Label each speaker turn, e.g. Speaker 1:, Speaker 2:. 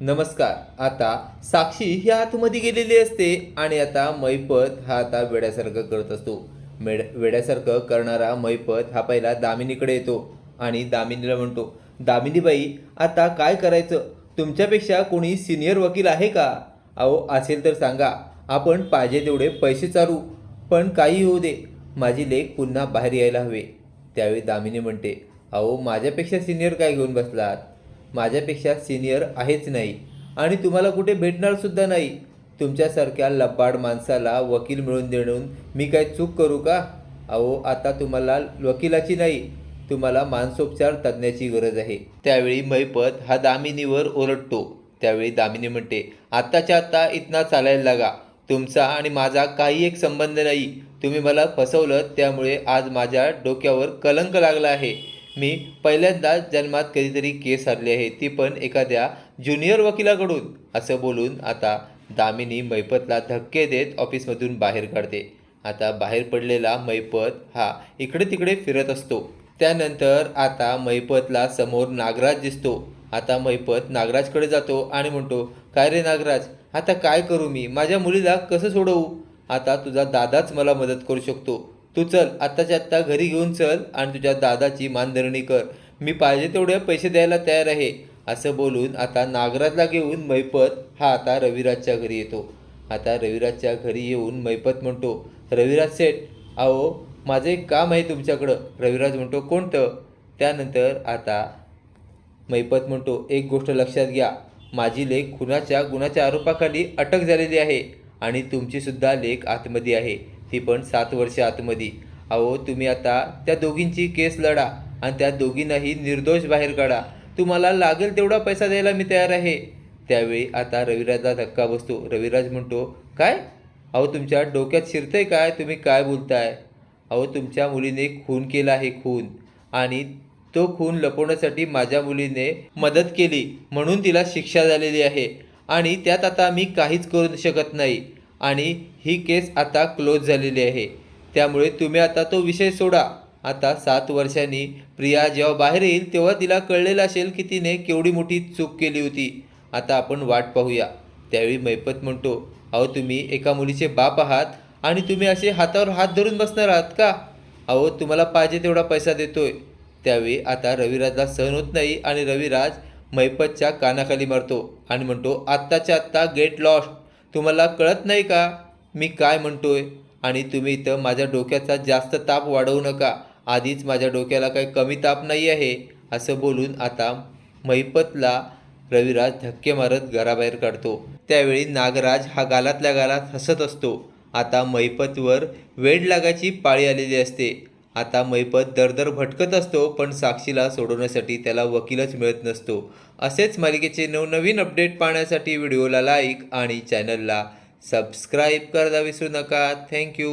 Speaker 1: नमस्कार. आता साक्षी ही आतमध्ये गेलेली असते आणि आता मैपत हा आता वेड्यासारखं करत असतो. मेड वेड्यासारखं करणारा मैपत हा पहिला दामिनीकडे येतो आणि दामिनीला म्हणतो दामिनीबाई आता काय करायचं? तुमच्यापेक्षा कोणी सिनियर वकील आहे का? अहो असेल तर सांगा. आपण पाहिजे तेवढे पैसे चालू. पण काही होऊ दे. माझी लेख पुन्हा बाहेर यायला हवे. त्यावेळी दामिनी म्हणते अहो माझ्यापेक्षा सिनियर काय घेऊन बसलात? माझ्यापेक्षा सिनियर आहेच नाही आणि तुम्हाला कुठे भेटणारसुद्धा नाही. तुमच्यासारख्या लब्बाड माणसाला वकील मिळून देणून मी काय चूक करू का? अहो आता तुम्हाला वकिलाची नाही तुम्हाला मानसोपचार तज्ज्ञाची गरज आहे. त्यावेळी मैपत हा दामिनीवर ओरडतो. त्यावेळी दामिनी म्हणते आत्ताच्या आत्ता इतना चालायला लागा. तुमचा आणि माझा काही एक संबंध नाही. तुम्ही मला फसवलं त्यामुळे आज माझ्या डोक्यावर कलंक लागला आहे. मी पहिल्यांदाच जन्मात कधीतरी केस हरली आहे ती पण एखाद्या ज्युनियर वकिलाकडून असं बोलून आता दामिनी मैपतला धक्के देत ऑफिसमधून बाहेर काढते. आता बाहेर पडलेला मैपत हा इकडे तिकडे फिरत असतो. त्यानंतर आता मैपतला समोर नागराज दिसतो. आता मैपत नागराजकडे जातो आणि म्हणतो काय रे नागराज आता काय करू मी? माझ्या मुलीला कसं सोडवू? आता तुझा दादाच मला मदत करू शकतो. तू चल आत्ताच्या आत्ता घरी घेऊन चल आणि तुझ्या दादाची मानधरणी कर. मी पाहिजे तेवढे पैसे द्यायला तयार आहे असं बोलून आता नागराजला घेऊन मैपत हा आता रविराजच्या घरी येतो. आता रविराजच्या घरी येऊन मैपत म्हणतो रविराज सेठ अहो माझं एक काम आहे तुमच्याकडं. रविराज म्हणतो कोणतं? त्यानंतर आता मैपत म्हणतो एक गोष्ट लक्षात घ्या माझी लेख खुनाच्या गुणाच्या आरोपाखाली अटक झालेली आहे आणि तुमची सुद्धा लेख आतमध्ये आहे. ती पण सात वर्ष आतमध्ये अहो तुम्ही आता त्या दोघींची केस लढा आणि त्या दोघींनाही निर्दोष बाहेर काढा. तुम्हाला लागेल तेवढा पैसा द्यायला मी तयार आहे. त्यावेळी आता रविराजला धक्का बसतो. रविराज म्हणतो काय? अहो तुमच्या डोक्यात शिरतंय काय? तुम्ही काय बोलताय? अहो तुमच्या मुलीने खून केला आहे खून. आणि तो खून लपवण्यासाठी माझ्या मुलीने मदत केली म्हणून तिला शिक्षा झालेली आहे. आणि त्यात आता मी काहीच करू शकत नाही. आणि ही केस आता क्लोज झालेली आहे. त्यामुळे तुम्ही आता तो विषय सोडा. आता सात वर्षांनी प्रिया जेव्हा बाहेर येईल तेव्हा तिला कळलेलं असेल की तिने केवढी मोठी चूक केली होती. आता आपण वाट पाहूया. त्यावेळी मैपत म्हणतो अहो तुम्ही एका मुलीचे बाप आहात आणि तुम्ही असे हातावर हात धरून बसणार आहात का? अहो तुम्हाला पाहिजे तेवढा पैसा देतोय. त्यावेळी आता रविराजला सहन होत नाही आणि रविराज मैपतच्या कानाखाली मारतो आणि म्हणतो आत्ताच्या आत्ता गेट लॉस्ट. तुम्हाला कळत नाही का? मी काय म्हणतोय? आणि तुम्ही इथं माझ्या डोक्याचा जास्त ताप वाढवू नका. आधीच माझ्या डोक्याला काही कमी ताप नाही आहे असं बोलून आता मैपतला रविराज धक्के मारत घराबाहेर काढतो. त्यावेळी नागराज हा गालातल्या गालात हसत असतो. आता मैपतवर वेड लागायची पाळी आलेली असते. आता मैपत दरदर भटकत असतो पण साक्षीला सोडवण्यासाठी त्याला वकीलच मिळत नसतो. असेच मालिकेचे नवनवीन अपडेट पाहण्यासाठी व्हिडिओला लाईक आणि चॅनलला सबस्क्राईब करायला विसरू नका. थँक्यू